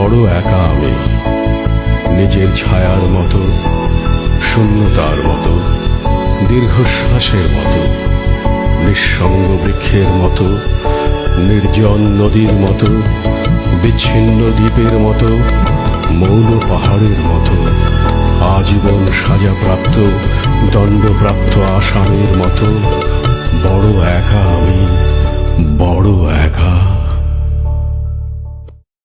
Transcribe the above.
বড় একা আমি। নিজের ছায়ার মতো, শূন্যতার মতো, দীর্ঘশ্বাসের মতো, নিঃসঙ্গ বৃক্ষের মতো, নির্জন নদীর মতো, বিচ্ছিন্ন দ্বীপের মতো মৌন পাহাড়ের মতো, আজীবন সাজাপ্রাপ্ত, দণ্ডপ্রাপ্ত আসামের মতো, বড় একা আমি।